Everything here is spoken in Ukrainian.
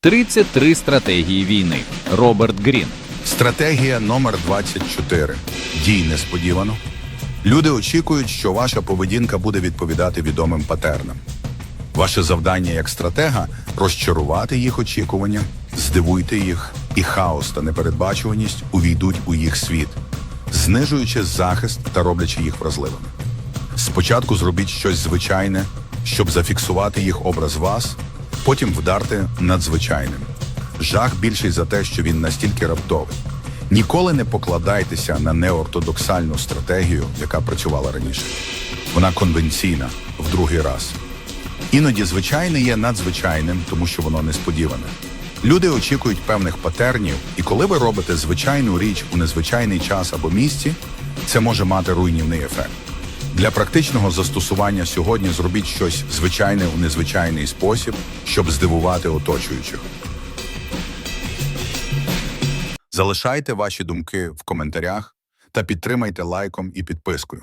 33 стратегії війни. Роберт Грін. Стратегія номер 24. Дій несподівано. Люди очікують, що ваша поведінка буде відповідати відомим патернам. Ваше завдання як стратега розчарувати їх очікування, здивуйте їх, і хаос та непередбачуваність увійдуть у їх світ, знижуючи захист та роблячи їх вразливими. Спочатку зробіть щось звичайне, щоб зафіксувати їх образ вас, потім вдарте надзвичайним. Жах більший за те, що він настільки раптовий. Ніколи не покладайтеся на неортодоксальну стратегію, яка працювала раніше. Вона конвенційна в другий раз. Іноді звичайне є надзвичайним, тому що воно несподіване. Люди очікують певних патернів, і коли ви робите звичайну річ у незвичайний час або місці, це може мати руйнівний ефект. Для практичного застосування сьогодні зробіть щось звичайне у незвичайний спосіб, щоб здивувати оточуючих. Залишайте ваші думки в коментарях та підтримайте лайком і підпискою.